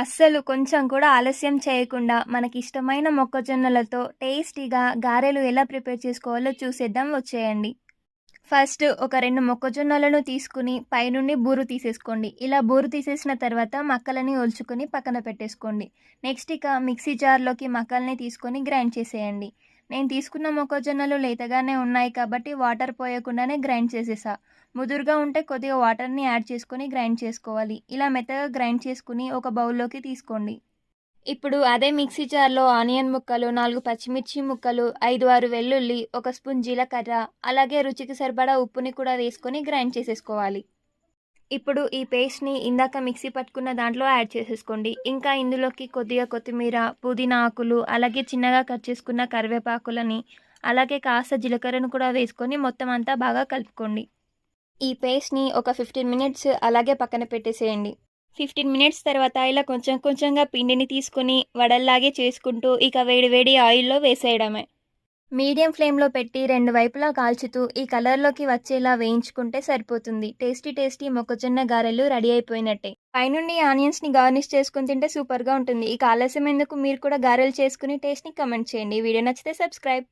అస్సలు కొంచెం కూడా ఆలస్యం చేయకుండా మనకి ఇష్టమైన మొక్కజొన్నలతో టేస్టీగా గారెలు ఎలా ప్రిపేర్ చేసుకోవాలో చూసేద్దాం వచ్చేయండి. ఫస్ట్ ఒక రెండు మొక్కజొన్నలను తీసుకుని పైనుండి బూరు తీసేసుకోండి. ఇలా బూరు తీసేసిన తర్వాత మక్కలని ఒలుచుకొని పక్కన పెట్టేసుకోండి. నెక్స్ట్ ఇక మిక్సీ జార్లోకి మక్కల్ని తీసుకొని గ్రైండ్ చేసేయండి. నేను తీసుకున్న మొక్కజొన్నలు లేతగానే ఉన్నాయి కాబట్టి వాటర్ పోయకుండానే గ్రైండ్ చేసేసా. ముదురుగా ఉంటే కొద్దిగా వాటర్ని యాడ్ చేసుకొని గ్రైండ్ చేసుకోవాలి. ఇలా మెత్తగా గ్రైండ్ చేసుకుని ఒక బౌల్లోకి తీసుకోండి. ఇప్పుడు అదే మిక్సీ జార్లో ఆనియన్ ముక్కలు నాలుగు పచ్చిమిర్చి ముక్కలు ఐదు ఆరు వెల్లుల్లి ఒక స్పూన్ జీలకర్ర అలాగే రుచికి సరిపడా ఉప్పుని కూడా వేసుకొని గ్రైండ్ చేసేసుకోవాలి. ఇప్పుడు ఈ పేస్ట్ని ఇందాక మిక్సీ పట్టుకున్న దాంట్లో యాడ్ చేసేసుకోండి. ఇంకా ఇందులోకి కొద్దిగా కొత్తిమీర పుదీనా ఆకులు అలాగే చిన్నగా కట్ చేసుకున్న కరివేపాకులని అలాగే కాస్త జీలకర్రను కూడా వేసుకొని మొత్తం అంతా బాగా కలుపుకోండి. ఈ పేస్ట్ని ఒక ఫిఫ్టీన్ మినిట్స్ అలాగే పక్కన పెట్టేసేయండి. ఫిఫ్టీన్ మినిట్స్ తర్వాత ఇలా కొంచెం కొంచెంగా పిండిని తీసుకుని వడల్లాగే చేసుకుంటూ ఇక వేడి వేడి ఆయిల్లో వేసేయడమే. మీడియం ఫ్లేమ్లో పెట్టి రెండు వైపులా కాల్చుతూ ఈ కలర్లోకి వచ్చేలా వేయించుకుంటే సరిపోతుంది. టేస్టీ టేస్టీ మొక్కజొన్న గారెలు రెడీ అయిపోయినట్టే. పైనుండి ఆనియన్స్ని గార్నిష్ చేసుకుని తింటే సూపర్గా ఉంటుంది. ఇక ఆలస్యం ఎందుకు మీరు కూడా గారెలు చేసుకుని టేస్ట్ని కమెంట్ చేయండి. వీడియో నచ్చితే సబ్స్క్రైబ్.